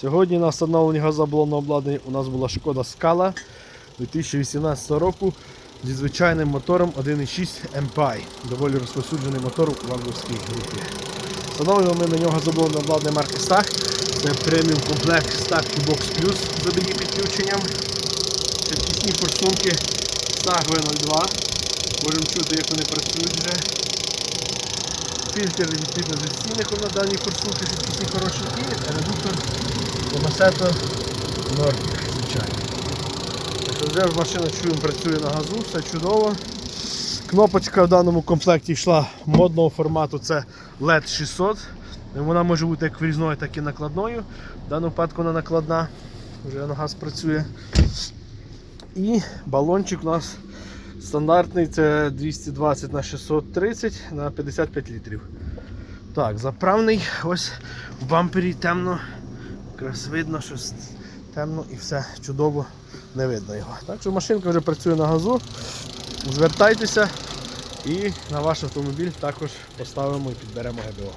Сьогодні на встановленні газоблонного обладнання у нас була шкода Scala 2018 року зі звичайним мотором 1.6 MPI. Доволі розповсюджений мотор у варварській групі. Встановлюємо ми на нього газоблонне обладнання марки STAG. Це преміум комплект STAG Box Plus з обіді підключенням. Швидкісні форсунки STAG V02. Можемо чути, як вони працюють вже. Фільтр відповідно застійник на даній форсунки, швидкісні хороші і редуктор Tomasetto Nordic, звичайно. Вже машина чуємо, працює на газу, все чудово. Кнопочка в даному комплекті йшла модного формату, це LED 600. Вона може бути як врізною, так і накладною. В даному випадку вона накладна, вже на газ працює. І балончик у нас стандартний, це 220 на 630 на 55 літрів. Так, заправний, ось в бампері темно, якраз видно, що темно і все чудово не видно його. Так що машинка вже працює на газу. Звертайтеся і на ваш автомобіль також поставимо і підберемо ГБО.